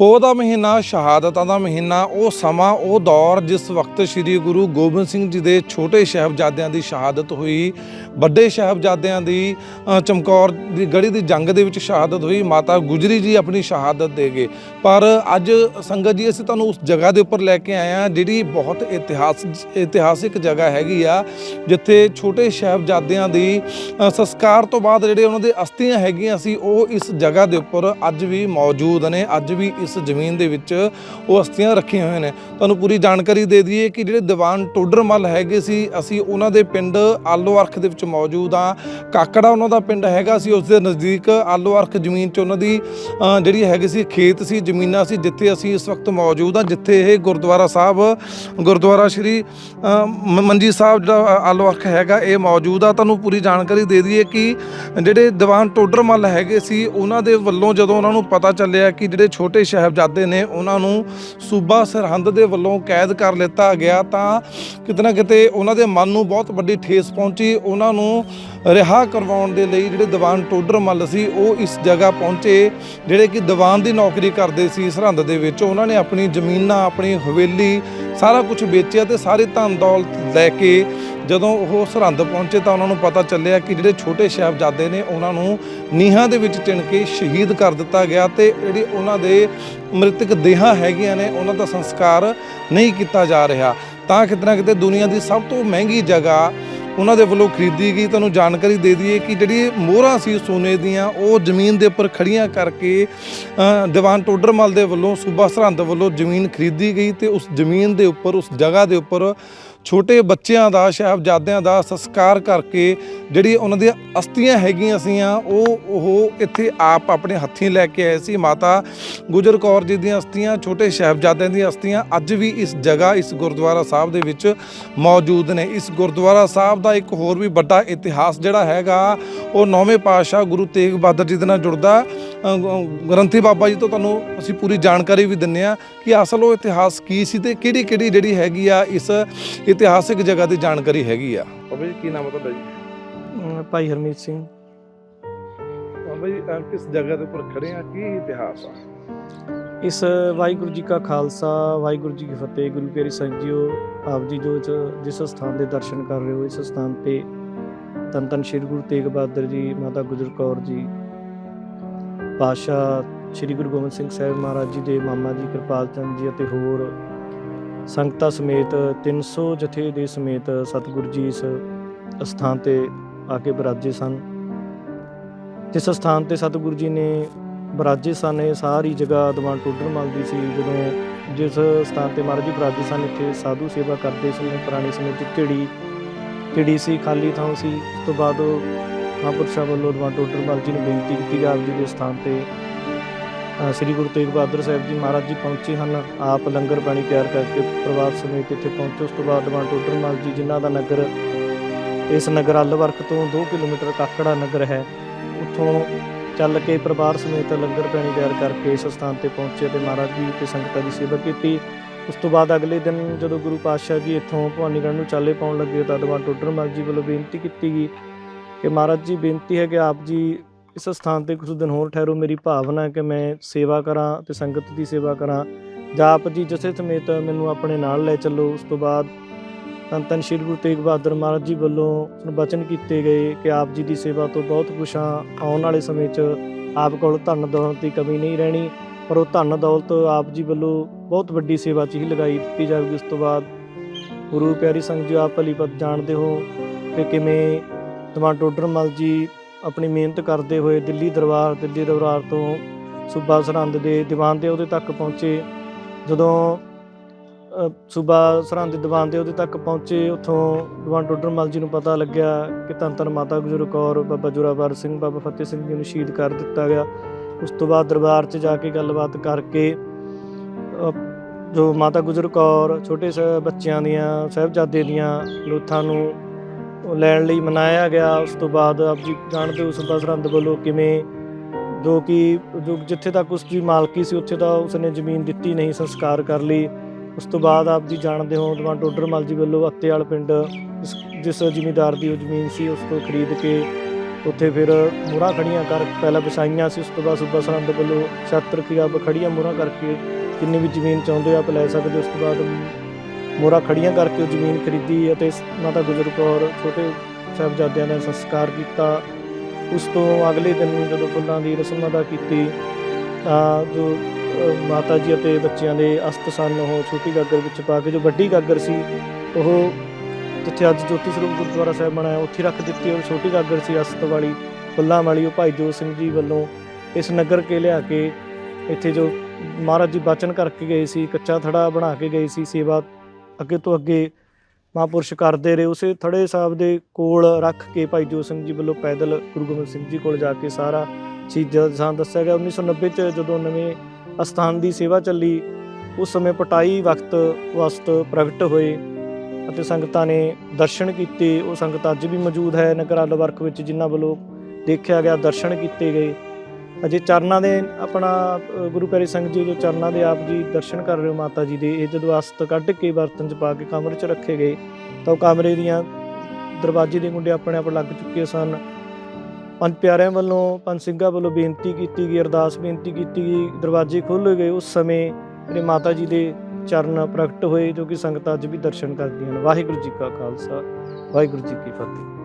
ਪੋਹ ਦਾ ਮਹੀਨਾ, ਸ਼ਹਾਦਤਾਂ ਦਾ ਮਹੀਨਾ, ਉਹ ਸਮਾਂ, ਉਹ ਦੌਰ ਜਿਸ ਵਕਤ ਸ੍ਰੀ ਗੁਰੂ ਗੋਬਿੰਦ ਸਿੰਘ ਜੀ ਦੇ ਛੋਟੇ ਸਾਹਿਬਜ਼ਾਦਿਆਂ ਦੀ ਸ਼ਹਾਦਤ ਹੋਈ, ਵੱਡੇ ਸਾਹਿਬਜ਼ਾਦਿਆਂ ਦੀ ਚਮਕੌਰ ਦੀ ਗੜੀ ਦੀ ਜੰਗ ਦੇ ਵਿੱਚ ਸ਼ਹਾਦਤ ਹੋਈ, ਮਾਤਾ ਗੁਜਰੀ ਜੀ ਆਪਣੀ ਸ਼ਹਾਦਤ ਦੇ ਗਏ। ਪਰ ਅੱਜ ਸੰਗਤ ਜੀ, ਅਸੀਂ ਤੁਹਾਨੂੰ ਉਸ ਜਗ੍ਹਾ ਦੇ ਉੱਪਰ ਲੈ ਕੇ ਆਏ ਹਾਂ, ਜਿਹੜੀ ਬਹੁਤ ਇਤਿਹਾਸ, ਇਤਿਹਾਸਿਕ ਜਗ੍ਹਾ ਹੈਗੀ ਆ, ਜਿੱਥੇ ਛੋਟੇ ਸਾਹਿਬਜ਼ਾਦਿਆਂ ਦੀ ਸੰਸਕਾਰ ਤੋਂ ਬਾਅਦ ਜਿਹੜੇ ਉਹਨਾਂ ਦੇ ਅਸਥੀਆਂ ਹੈਗੀਆਂ ਸੀ, ਉਹ ਇਸ ਜਗ੍ਹਾ ਦੇ ਉੱਪਰ ਅੱਜ ਵੀ ਮੌਜੂਦ ਨੇ, ਅੱਜ ਵੀ ਇਸ ਜ਼ਮੀਨ ਦੇ ਵਿੱਚ ਉਹ ਅਸਥੀਆਂ ਰੱਖੀਆਂ ਹੋਈਆਂ ਨੇ। ਤੁਹਾਨੂੰ ਪੂਰੀ ਜਾਣਕਾਰੀ ਦੇ ਦਈਏ ਕਿ ਜਿਹੜੇ ਦੀਵਾਨ ਟੋਡਰ ਮੱਲ ਹੈਗੇ ਸੀ, ਅਸੀਂ ਉਹਨਾਂ ਦੇ ਪਿੰਡ ਆਲੋ ਅਰਖ ਦੇ ਵਿੱਚ ਮੌਜੂਦ ਆ ਕਾਕੜਾ ਉਹਨਾਂ ਦਾ ਪਿੰਡ ਹੈਗਾ ਸੀ, ਉਸ ਦੇ ਨਜ਼ਦੀਕ ਆਲੋ ਅਰਖ ਜ਼ਮੀਨ 'ਚ ਉਹਨਾਂ ਦੀ ਜਿਹੜੀ ਹੈਗੀ ਸੀ, ਖੇਤ ਸੀ, ਜ਼ਮੀਨਾਂ ਸੀ, ਜਿੱਥੇ ਅਸੀਂ ਇਸ ਵਕਤ ਮੌਜੂਦ ਆ ਜਿੱਥੇ ਇਹ ਗੁਰਦੁਆਰਾ ਸਾਹਿਬ, ਗੁਰਦੁਆਰਾ ਸ਼੍ਰੀ ਮੰਜੀ ਸਾਹਿਬ ਜਿਹੜਾ ਆਲੋ ਅਰਖ ਹੈਗਾ, ਇਹ ਮੌਜੂਦ ਆ। ਤੁਹਾਨੂੰ ਪੂਰੀ ਜਾਣਕਾਰੀ ਦੇ ਦਈਏ ਕਿ ਜਿਹੜੇ ਦੀਵਾਨ ਟੋਡਰ ਮੱਲ ਹੈਗੇ ਸੀ, ਉਹਨਾਂ ਦੇ ਵੱਲੋਂ ਜਦੋਂ ਉਹਨਾਂ ਨੂੰ ਪਤਾ ਚੱਲਿਆ ਕਿ ਜਿਹੜੇ ਛੋਟੇ ਸਾਹਿਬਜ਼ਾਦੇ ਨੇ ਉਹਨਾਂ ਨੂੰ ਸੂਬਾ ਸਰਹੰਦ ਦੇ ਵੱਲੋਂ ਕੈਦ ਕਰ ਲਿੱਤਾ ਗਿਆ ਤਾਂ ਕਿਤੇ ਨਾ ਕਿਤੇ ਉਹਨਾਂ ਦੇ ਮਨ ਨੂੰ ਬਹੁਤ ਵੱਡੀ ਠੇਸ ਪਹੁੰਚੀ, ਉਹਨਾਂ ਨੂੰ ਰਿਹਾ ਕਰਵਾਉਣ ਦੇ ਲਈ ਜਿਹੜੇ ਦੀਵਾਨ ਟੋਡਰ ਮੱਲ ਸੀ, ਉਹ ਇਸ ਜਗ੍ਹਾ ਪਹੁੰਚੇ, ਜਿਹੜੇ ਕਿ ਦੀਵਾਨ ਦੀ ਨੌਕਰੀ ਕਰਦੇ ਸੀ ਸਰਹੰਦ ਦੇ ਵਿੱਚ। ਉਹਨਾਂ ਨੇ ਆਪਣੀ ਜ਼ਮੀਨਾਂ, ਆਪਣੀ ਹਵੇਲੀ, ਸਾਰਾ ਕੁਝ ਵੇਚਿਆ ਤੇ ਸਾਰੀ ਧਨ ਦੌਲਤ ਲੈ ਕੇ ਜਦੋਂ ਉਹ ਸਰਹੰਦ ਪਹੁੰਚੇ ਤਾਂ ਉਹਨਾਂ ਨੂੰ ਪਤਾ ਚੱਲਿਆ ਕਿ ਜਿਹੜੇ ਛੋਟੇ ਸਾਹਿਬਜ਼ਾਦੇ ਨੇ, ਉਹਨਾਂ ਨੂੰ ਨੀਹਾਂ ਦੇ ਵਿੱਚ ਚਿਣ ਕੇ ਸ਼ਹੀਦ ਕਰ ਦਿੱਤਾ ਗਿਆ ਤੇ ਜਿਹੜੀ ਉਹਨਾਂ ਦੇ ਮ੍ਰਿਤਕ ਦੇਹਾਂ ਹੈਗੀਆਂ ਨੇ, ਉਹਨਾਂ ਦਾ ਸੰਸਕਾਰ ਨਹੀਂ ਕੀਤਾ ਜਾ ਰਿਹਾ। ਤਾਂ ਕਿਤੇ ਨਾ ਕਿਤੇ ਦੁਨੀਆ ਦੀ ਸਭ ਤੋਂ ਮਹਿੰਗੀ ਜਗ੍ਹਾ ਉਹਨਾਂ ਦੇ ਵੱਲੋਂ ਖਰੀਦੀ ਗਈ, ਤੁਹਾਨੂੰ ਜਾਣਕਾਰੀ ਦੇ ਦਈਏ ਕਿ ਜਿਹੜੀ ਮੋਹਰਾਂ ਸੀ ਸੋਨੇ ਦੀਆਂ, ਉਹ ਜ਼ਮੀਨ ਦੇ ਉੱਪਰ ਖੜੀਆਂ ਕਰਕੇ ਦੀਵਾਨ ਟੋਡਰਮਲ ਦੇ ਵੱਲੋਂ, ਸੂਬਾ ਸਰਹੰਦ ਵੱਲੋਂ ਜ਼ਮੀਨ ਖਰੀਦੀ ਗਈ ਤੇ ਉਸ ਜ਼ਮੀਨ ਦੇ ਉੱਪਰ, ਉਸ ਜਗ੍ਹਾ ਦੇ ਉੱਪਰ ਛੋਟੇ ਬੱਚਿਆਂ ਦਾ, ਸਾਹਿਬਜ਼ਾਦਿਆਂ ਦਾ ਸੰਸਕਾਰ ਕਰਕੇ ਜਿਹੜੀ ਉਹਨਾਂ ਦੀਆਂ ਅਸਥੀਆਂ ਹੈਗੀਆਂ ਸੀਆਂ, ਉਹ ਉਹ ਇੱਥੇ ਆਪ ਆਪਣੇ ਹੱਥੀਂ ਲੈ ਕੇ ਆਏ ਸੀ। ਮਾਤਾ ਗੁਜਰ ਕੌਰ ਜੀ ਦੀਆਂ ਅਸਥੀਆਂ ਛੋਟੇ ਸਾਹਿਬਜ਼ਾਦਿਆਂ ਦੀਆਂ ਅਸਥੀਆਂ ਅੱਜ ਵੀ ਇਸ ਜਗ੍ਹਾ, ਇਸ ਗੁਰਦੁਆਰਾ ਸਾਹਿਬ ਦੇ ਵਿੱਚ ਮੌਜੂਦ ਨੇ। ਇਸ ਗੁਰਦੁਆਰਾ ਸਾਹਿਬ ਦਾ ਇੱਕ ਹੋਰ ਵੀ ਵੱਡਾ ਇਤਿਹਾਸ ਜਿਹੜਾ ਹੈਗਾ, ਉਹ ਨੌਵੇਂ ਪਾਤਸ਼ਾਹ ਗੁਰੂ ਤੇਗ ਬਹਾਦਰ ਜੀ ਦੇ ਨਾਲ ਜੁੜਦਾ। ਗ੍ਰੰਥੀ ਬਾਬਾ ਜੀ ਤੋਂ ਤੁਹਾਨੂੰ ਅਸੀਂ ਪੂਰੀ ਜਾਣਕਾਰੀ ਵੀ ਦਿੰਨੇ ਆ ਕਿ ਅਸਲ ਉਹ ਇਤਿਹਾਸ ਕੀ ਸੀ ਤੇ ਕਿਹੜੀ ਕਿਹੜੀ ਜਿਹੜੀ ਹੈਗੀ ਆ, ਇਸ ਇਤਿਹਾਸਿਕ ਜਗ੍ਹਾ ਦੀ ਜਾਣਕਾਰੀ ਹੈਗੀ ਆ। ਬਾਬਾ ਜੀ ਕੀ ਨਾਮ ਹੈ ਤੁਹਾਡਾ ਜੀ? ਅਮ ਭਾਈ ਹਰਮੀਤ ਸਿੰਘ। ਬਾਬਾ ਜੀ ਅ, ਕਿਸ ਜਗ੍ਹਾ ਦੇ ਉੱਪਰ ਖੜੇ ਆ? ਕੀ ਇਤਿਹਾਸ ਆ? ਇਸ ਵਾਹਿਗੁਰੂ ਜੀ ਕਾ ਖਾਲਸਾ ਵਾਹਿਗੁਰੂ ਜੀ ਕੀ ਫਤਿਹ ਗੁਰੂ ਪਿਆਰੀ ਸੰਗਤ ਜੀਓ ਆਪ ਜੀ ਜੋ ਜ- ਜਿਸ ਸਥਾਨ ਦੇ ਦਰਸ਼ਨ ਕਰ ਰਹੇ ਹੋ ਇਸ ਸਥਾਨ ਤੇ ਤਨ ਤਨ ਸ੍ਰੀ ਗੁਰੂ ਤੇਗ ਬਹਾਦਰ ਜੀ ਮਾਤਾ ਗੁਜਰ ਕੌਰ ਜੀ ਪਾਤਸ਼ਾਹ ਸ੍ਰੀ ਗੁਰੂ ਗੋਬਿੰਦ ਸਿੰਘ ਸਾਹਿਬ ਮਹਾਰਾਜ ਜੀ ਦੇ ਮਾਮਾ ਜੀ ਕਿਰਪਾਲ ਚੰਦ ਜੀ ਅਤੇ ਹੋਰ ਸੰਗਤਾਂ ਸਮੇਤ 300 ਜਥੇ ਦੇ ਸਮੇਤ ਸਤਿਗੁਰੂ ਜੀ ਇਸ ਸਥਾਨ ਤੇ ਆ ਕੇ ਬਰਾਜੇ ਸਨ। ਜਿਸ ਸਥਾਨ ਤੇ ਸਤਿਗੁਰੂ ਜੀ ਨੇ ਬਰਾਜੇ ਸਨ, ਇਹ ਸਾਰੀ ਜਗ੍ਹਾ ਦੀਵਾਨ ਟੋਡਰ ਮਲਦੀ ਸੀ। ਜਦੋਂ ਜਿਸ ਸਥਾਨ ਤੇ ਮਹਾਰਾਜ ਜੀ ਬਰਾਜੇ ਸਨ, ਇੱਥੇ ਸਾਧੂ ਸੇਵਾ ਕਰਦੇ ਸੀ ਪੁਰਾਣੇ ਸਮੇਂ 'ਚ ਢਿੜੀ ਢਿੜੀ ਸੀ, ਖਾਲੀ ਥਾਂ ਸੀ। ਉਸ ਤੋਂ ਬਾਅਦ ਮਹਾਂਪੁਰਸ਼ਾਂ ਵੱਲੋਂ ਦਵਾਨ ਟੋਡਰ ਮਲ ਜੀ ਨੂੰ ਬੇਨਤੀ ਕੀਤੀ ਕਿ ਆਪ ਜੀ ਦੇ ਸਥਾਨ ਤੇ ਸ੍ਰੀ ਗੁਰੂ ਤੇਗ ਬਹਾਦਰ ਸਾਹਿਬ ਜੀ ਮਹਾਰਾਜ ਜੀ ਪਹੁੰਚੇ ਹਨ। ਆਪ ਲੰਗਰ ਪਾਣੀ ਤਿਆਰ ਕਰਕੇ ਪਰਿਵਾਰ ਸਮੇਤ ਇੱਥੇ ਪਹੁੰਚੇ। ਉਸ ਤੋਂ ਬਾਅਦ ਦੀਵਾਨ ਟੋਡਰ ਮਲ ਜੀ ਜਿਨ੍ਹਾਂ ਦਾ ਨਗਰ ਇਸ ਨਗਰ ਅਲਵਰਕ ਤੋਂ 2 ਕਿਲੋਮੀਟਰ ਕਾਕੜਾ ਨਗਰ ਹੈ, ਉੱਥੋਂ ਚੱਲ ਕੇ ਪਰਿਵਾਰ ਸਮੇਤ ਲੰਗਰ ਪਾਣੀ ਤਿਆਰ ਕਰਕੇ ਇਸ ਸਥਾਨ ਤੇ ਪਹੁੰਚੇ ਤੇ ਮਹਾਰਾਜ ਜੀ ਤੇ ਸੰਗਤਾਂ ਦੀ ਸੇਵਾ ਕੀਤੀ। ਉਸ ਤੋਂ ਬਾਅਦ ਅਗਲੇ ਦਿਨ ਜਦੋਂ ਗੁਰੂ ਪਾਤਸ਼ਾਹ ਜੀ ਇੱਥੋਂ ਭਵਾਨੀਗੜ੍ਹ ਨੂੰ ਚਾਲੇ ਪਾਉਣ ਲੱਗੇ ਤਾਂ ਦੀਵਾਨ ਟੋਡਰ ਮਲ ਜੀ ਵੱਲੋਂ ਬੇਨਤੀ ਕੀਤੀ ਗਈ ਕਿ ਮਹਾਰਾਜ ਜੀ ਬੇਨਤੀ ਹੈ ਕਿ ਆਪ ਜੀ ਇਸ ਸਥਾਨ ਤੇ ਕੁਝ ਦਿਨ ਹੋਰ ਠਹਿਰੋ, ਮੇਰੀ ਭਾਵਨਾ ਹੈ ਕਿ ਮੈਂ ਸੇਵਾ ਕਰਾਂ ਤੇ ਸੰਗਤ ਦੀ ਸੇਵਾ ਕਰਾਂ। ਜਾਂ ਆਪ ਜੀ ਜਥੇ ਸਮੇਤ ਮੈਨੂੰ ਆਪਣੇ ਨਾਲ ਲੈ ਚੱਲੋ। ਉਸ ਤੋਂ ਬਾਅਦ ਤਨ ਤਨ ਸ਼੍ਰੀ ਗੁਰੂ ਤੇਗ ਬਹਾਦਰ ਮਹਾਰਾਜ ਜੀ ਵੱਲੋਂ ਵਚਨ ਕੀਤੇ ਗਏ ਕਿ ਆਪ ਜੀ ਦੀ ਸੇਵਾ ਤੋਂ ਬਹੁਤ ਕੁਛ ਆ ਆਉਣ ਵਾਲੇ ਸਮੇਂ 'ਚ ਆਪ ਕੋਲ ਧਨ ਦੌਲਤ ਦੀ ਕਮੀ ਨਹੀਂ ਰਹਿਣੀ, ਪਰ ਉਹ ਧਨ ਦੌਲਤ ਆਪ ਜੀ ਵੱਲੋਂ ਬਹੁਤ ਵੱਡੀ ਸੇਵਾ 'ਚ ਹੀ ਲਗਾਈ ਦਿੱਤੀ ਜਾਵੇਗੀ। ਉਸ ਤੋਂ ਬਾਅਦ ਗੁਰੂ ਪਿਆਰੀ ਸੰਗਤ ਜੀ ਆਪ ਭਲੀ ਪਤ ਜਾਣਦੇ ਹੋ ਕਿ ਕਿਵੇਂ ਦੀਵਾਨ ਟੋਡਰ ਮਲ ਜੀ ਆਪਣੀ ਮਿਹਨਤ ਕਰਦੇ ਹੋਏ ਦਿੱਲੀ ਦਰਬਾਰ ਦਿੱਲੀ ਦਰਬਾਰ ਤੋਂ ਸੂਬਾ ਸਰਹੰਦ ਦੇ ਦੀਵਾਨ ਦੇ ਉਹਦੇ ਤੱਕ ਪਹੁੰਚੇ। ਜਦੋਂ ਸੂਬਾ ਸਰਹੰਦ ਦੇ ਦੀਵਾਨ ਦੇ ਉਹਦੇ ਤੱਕ ਪਹੁੰਚੇ, ਉੱਥੋਂ ਦੀਵਾਨ ਟੋਡਰ ਮਲ ਜੀ ਨੂੰ ਪਤਾ ਲੱਗਿਆ ਕਿ ਧੰਨ ਧੰਨ ਮਾਤਾ ਗੁਜਰ ਕੌਰ, ਬਾਬਾ ਜੋਰਾਵਰ ਸਿੰਘ, ਬਾਬਾ ਫਤਿਹ ਸਿੰਘ ਜੀ ਨੂੰ ਸ਼ਹੀਦ ਕਰ ਦਿੱਤਾ ਗਿਆ। ਉਸ ਤੋਂ ਬਾਅਦ ਦਰਬਾਰ 'ਚ ਜਾ ਕੇ ਗੱਲਬਾਤ ਕਰਕੇ ਜੋ ਮਾਤਾ ਗੁਜਰ ਕੌਰ, ਛੋਟੇ ਸ, ਬੱਚਿਆਂ ਦੀਆਂ, ਸਾਹਿਬਜ਼ਾਦੇ ਦੀਆਂ ਲੋਥਾਂ ਨੂੰ ਲੈਣ ਲਈ ਮਨਾਇਆ ਗਿਆ, ਉਸ ਤੋਂ ਬਾਅਦ ਆਪ ਜੀ ਜਾਣਦੇ ਹੋ ਸੂਬਾ ਸਰਹੰਦ ਵੱਲੋਂ ਕਿਵੇਂ, ਜੋ ਕਿ ਜੋ ਜਿੱਥੇ ਤੱਕ ਉਸ ਦੀ ਮਾਲਕੀ ਸੀ, ਉੱਥੇ ਤਾਂ ਉਸਨੇ ਜ਼ਮੀਨ ਦਿੱਤੀ ਨਹੀਂ, ਸੰਸਕਾਰ ਕਰ ਲਈ ਉਸ ਤੋਂ ਬਾਅਦ ਆਪ ਜੀ ਜਾਣਦੇ ਹੋ ਦੀਵਾਨ ਟੋਡਰ ਮਲ ਜੀ ਵੱਲੋਂ ਅੱਤੇਵਾਲ ਪਿੰਡ, ਜਿਸ- ਜਿਸ ਜ਼ਿਮੀਂਦਾਰ ਦੀ ਉਹ ਜ਼ਮੀਨ ਸੀ, ਉਸ ਤੋਂ ਖਰੀਦ ਕੇ ਉੱਥੇ ਫਿਰ ਮੋਹਰਾਂ ਖੜੀਆਂ ਕਰ, ਪਹਿਲਾਂ ਵਿਛਾਈਆਂ ਸੀ, ਉਸ ਤੋਂ ਬਾਅਦ ਸੂਬਾ ਸਰਹੰਦ ਵੱਲੋਂ ਛਾਤਰ ਖਿਆਬ ਖੜੀਆਂ ਮੋਹਰਾਂ ਕਰਕੇ ਜਿੰਨੀ ਵੀ ਜ਼ਮੀਨ ਚਾਹੁੰਦੇ ਆਪ ਲੈ ਸਕਦੇ ਹੋ। ਉਸ ਤੋਂ ਬਾਅਦ ਮੋਹਰਾਂ ਖੜੀਆਂ ਕਰਕੇ ਉਹ ਜ਼ਮੀਨ ਖਰੀਦੀ ਅਤੇ ਮਾਤਾ ਗੁਜਰ ਕੌਰ ਛੋਟੇ ਸਾਹਿਬਜ਼ਾਦਿਆਂ ਦਾ ਸੰਸਕਾਰ ਕੀਤਾ। ਉਸ ਤੋਂ ਅਗਲੇ ਦਿਨ ਜਦੋਂ ਫੁੱਲਾਂ ਦੀ ਰਸਮ ਅਦਾ ਕੀਤੀ, ਤਾਂ ਜੋ ਮਾਤਾ ਜੀ ਅਤੇ ਬੱਚਿਆਂ ਦੇ ਅਸਤ ਸਨ, ਉਹ ਛੋਟੀ ਗਾਗਰ ਵਿੱਚ ਪਾ ਕੇ ਜੋ ਵੱਡੀ ਗਾਗਰ ਸੀ, ਉਹ ਜਿੱਥੇ ਅੱਜ ਜੋਤੀ ਸਰੂਪ ਗੁਰਦੁਆਰਾ ਸਾਹਿਬ ਬਣਾਇਆ ਉੱਥੇ ਰੱਖ ਦਿੱਤੀ ਉਹ ਛੋਟੀ ਗਾਗਰ ਸੀ ਅਸਤ ਵਾਲੀ, ਫੁੱਲਾਂ ਵਾਲੀ, ਉਹ ਭਾਈ ਜੋਤ ਸਿੰਘ ਜੀ ਵੱਲੋਂ ਇਸ ਨਗਰ ਕੇ ਲਿਆ ਕੇ ਇੱਥੇ ਜੋ ਮਹਾਰਾਜ ਜੀ ਬਚਨ ਕਰਕੇ ਗਏ ਸੀ, ਕੱਚਾ ਥੜਾ ਬਣਾ ਕੇ ਗਏ ਸੀ, ਸੇਵਾ ਅੱਗੇ ਤੋਂ ਅੱਗੇ ਮਹਾਂਪੁਰਸ਼ ਕਰਦੇ ਰਹੇ। ਉਸੇ ਥੜੇ ਸਾਹਿਬ ਦੇ ਕੋਲ ਰੱਖ ਕੇ ਭਾਈ ਜੋਤ ਸਿੰਘ ਜੀ ਵੱਲੋਂ ਪੈਦਲ ਗੁਰੂ ਗੋਬਿੰਦ ਸਿੰਘ ਜੀ ਕੋਲ ਜਾ ਕੇ ਸਾਰਾ ਸ਼ਹੀਦਾਂ ਦਾ ਨਿਸ਼ਾਨ ਦੱਸਿਆ ਗਿਆ। 1990 ਚ ਜਦੋਂ ਨਵੇਂ ਅਸਥਾਨ ਦੀ ਸੇਵਾ ਚੱਲੀ, ਉਸ ਸਮੇਂ ਪਟਾਈ ਵਕਤ ਵਸਤ ਪ੍ਰਗਟ ਹੋਏ ਅਤੇ ਸੰਗਤਾਂ ਨੇ ਦਰਸ਼ਨ ਕੀਤੇ। ਉਹ ਸੰਗਤ ਅੱਜ ਵੀ ਮੌਜੂਦ ਹੈ ਨਗਰਾਲ ਵਰਖ ਵਿੱਚ, ਜਿਨ੍ਹਾਂ ਵੱਲੋਂ ਦੇਖਿਆ ਗਿਆ, ਦਰਸ਼ਨ ਕੀਤੇ ਗਏ। ਅਜੇ ਚਰਨਾਂ ਦੇ ਆਪਣਾ ਗੁਰੂ ਪਿਆਰੇ ਸਿੰਘ ਜੀ, ਜੋ ਚਰਨਾਂ ਦੇ ਆਪ ਜੀ ਦਰਸ਼ਨ ਕਰ ਰਹੇ ਹੋ ਮਾਤਾ ਜੀ ਦੇ, ਇਹ ਜਦੋਂ ਅਸਤ ਕੱਢ ਕੇ ਬਰਤਨ 'ਚ ਪਾ ਕੇ ਕਮਰੇ 'ਚ ਰੱਖੇ ਗਏ, ਤਾਂ ਉਹ ਕਮਰੇ ਦੀਆਂ ਦਰਵਾਜ਼ੇ ਦੇ ਗੁੰਡੇ ਆਪਣੇ ਆਪ ਲੱਗ ਚੁੱਕੇ ਸਨ। ਪੰਜ ਪਿਆਰਿਆਂ ਵੱਲੋਂ, ਪੰਜ ਸਿੰਘਾਂ ਵੱਲੋਂ ਬੇਨਤੀ ਕੀਤੀ ਗਈ, ਅਰਦਾਸ ਬੇਨਤੀ ਕੀਤੀ ਗਈ, ਦਰਵਾਜ਼ੇ ਖੋਲ੍ਹੇ ਗਏ। ਉਸ ਸਮੇਂ ਜਿਹੜੇ ਮਾਤਾ ਜੀ ਦੇ ਚਰਨ ਪ੍ਰਗਟ ਹੋਏ, ਜੋ ਕਿ ਸੰਗਤਾਂ ਅੱਜ ਵੀ ਦਰਸ਼ਨ ਕਰਦੀਆਂ ਹਨ ਵਾਹਿਗੁਰੂ ਜੀ ਕਾ ਖਾਲਸਾ, ਵਾਹਿਗੁਰੂ ਜੀ ਕੀ ਫਤਿਹ।